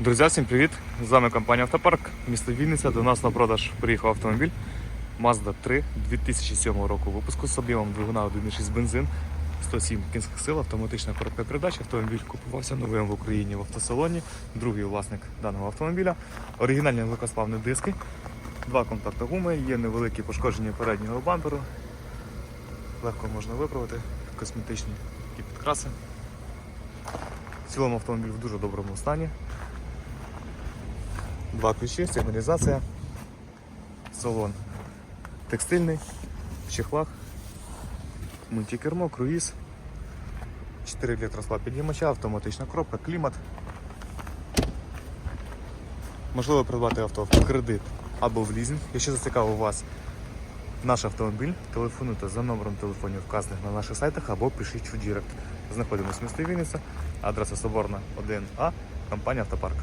Друзі, всім привіт! З вами компанія Автопарк, місто Вінниця. До нас на продаж приїхав автомобіль Mazda 3 2007 року випуску з об'ємом двигуна 1.6 бензин, 107 кінських сил, автоматична коробка передач. Автомобіль купувався новим в Україні в автосалоні. Другий власник даного автомобіля. Оригінальні легкосплавні диски, два комплекти гуми, є невеликі пошкодження переднього бамперу. Легко можна виправити, косметичні такі підкраси. В цілому автомобіль в дуже доброму стані. Два ключі, сигналізація, салон текстильний, в чехлах, мультикермо, круїз, 4 літра підіймача, автоматична коробка, клімат. Можливо придбати авто в кредит або в лізинг. Якщо зацікавив вас наш автомобіль, телефонуйте за номером телефонів вказаних на наших сайтах або пишіть у Дірект. Знаходимося в місті Вінниця, адреса Соборна 1А, компанія Автопарк.